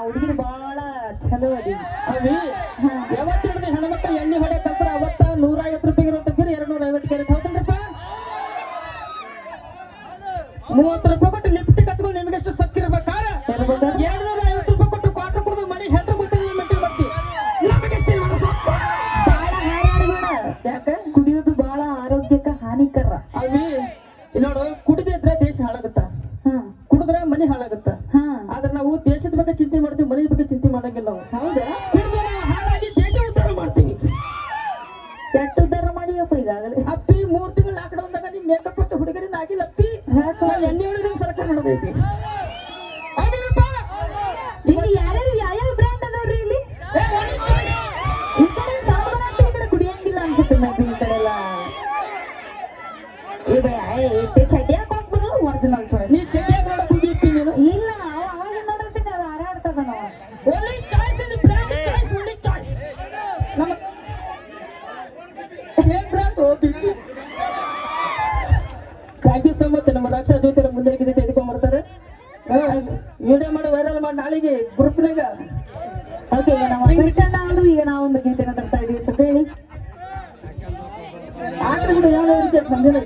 ಹುಡುಗಿರು ಬಹಳ ಚಲೋ ಅದಿ ಅವಿ ಯಾವತ್ತು ಹಿಡಿದು ಹೆಣ್ಮಕ್ಳು ಎಣ್ಣೆ ಹೊಡೆ ಕಲ್ತಾರ ಅವತ್ತ ನೂರ ಐವತ್ತು ರೂಪಾಯಿ ಇರೋ ಬೀರ್ ಎರಡು ನೂರ ಐವತ್ತು ಕ್ಯಾರೆಟ್ ಹೌದನ್ರಪ್ಪ ಮೂವತ್ತು ರೂಪಾಯಿ ಕೊಟ್ಟು ಲಿಪ್ಟಿಕ್ ಹಚ್ಕೊಂಡು ನಿಮ್ಗೆ ಎಷ್ಟು ಸಕ್ಕಿರ್ಬೇಕಾರ ಎರಡ್ ನೂರ ಐವತ್ತು ರೂಪಾಯಿ ಕೊಟ್ಟು ಕ್ವಾರ್ಟರ್ ಕುಡಿದು ಮನೆ ಹೆಂಡ್ರು ಗೊತ್ತಿಲ್ಲ ಮಟ್ಟಿಗೆ ಬರ್ತಿ. ನಮಗೆ ಎಷ್ಟು ಬಹಳ ಯಾಕೆ? ಕುಡಿಯೋದು ಬಹಳ ಆರೋಗ್ಯಕ್ಕೆ ಹಾನಿಕರ. ಅವಿ ನೋಡು ಕುಡಿದಿದ್ರೆ ದೇಶ ಹಾಳಾಗುತ್ತ ಹಾ ಕುಡಿದ್ರೆ ಮನೆ ಹಾಳಾಗುತ್ತ ಹಾ ಆದ್ರೆ ನಾವು ದೇಶದ ಬಗ್ಗೆ ಚಿಂತೆ ಮಾಡ್ತೀವಿ ಮನೆಯ ಬಗ್ಗೆ ಚಿಂತೆ ಮಾಡಂಗಿಲ್ಲ ನಾವು. ಹೌದಾ? ಕುಡಿದು ನಾವು ಹಾಳಾಗಿ ದೇಶ ಉದ್ಧಾರ ಮಾಡ್ತೀವಿ. ಎಷ್ಟು ಉದ್ಧಾರ ಮಾಡಿಯಪ್ಪ ಈಗಾಗಲೇ? ಅಪ್ಪಿ ಮೂರ್ ತಿಂಗಳು ಲಾಕ್ಡೌನ್ದಾಗ ನಿಮ್ ಮೇಕಪ್ ಹಚ್ಚ ಹುಡುಗರಿಂದ ಆಗಿಲ್ಲ ಅಪ್ಪಿ? ನಾವ್ ಎಣ್ಣೆ ಒಳಗೆ ಸರ್ಕಾರ ಮಾಡೋದೈತಿ ಇಲ್ಲಿ ಯಾರ್ಯಾರು ಯಾವ್ಯಾವ ಬ್ರ್ಯಾಂಡ್ ಅದಾವ್ರಿ ಇಲ್ಲಿ. ಈ ಕಡೆ ಸಾಂಬಾರ್ ಅಂತ ಈ ಕಡೆ ಕುಡಿಯಂಗಿಲ್ಲ ಅನ್ಸುತ್ತೆ maybe ಈ ಕಡೆ ಎಲ್ಲ. ಈಗ ಚಡ್ಡಿ ಹಾಕೊಳಕ್ ಬರಲ್ಲ ಒರಿಜಿನಲ್ ಚಾಯ್ಸ್ ಹಾರಾಡ್ತದ ನಾವು ಓನ್ಲಿ ಚಾಯ್ಸ್ ಅಂದ್ರೆ ಬ್ರ್ಯಾಂಡ್ ಚಾಯ್ಸ್ ಓನ್ಲಿ ಚಾಯ್ಸ್ ನಮ್ಮ same brand BP thank you so much ನಮ್ಮ ರಕ್ಷಾ ಜ್ಯೋತಿರ ಮುಂದಿನ ಗೀತೆ ತೆಗೆದುಕೊಂಡ್ ಬರ್ತಾರೆ. ವಿಡಿಯೋ ಮಾಡಿ ವೈರಲ್ ಮಾಡಿ ನಾಳೆಗೆ ಗ್ರೂಪ್ನಾಗ ಓಕೆ ನಾವು ಅವರು ಈಗ ನಾವು ಒಂದು ಗೀತೆನ ತರ್ತಾ ಇದೀವಿ ಸ್ವಲ್ಪ ಹೇಳಿ. ಆಟ ಬಿಡು ಯಾವ ಇರುತ್ತೆ ಬಂದಿಲ್ಲ.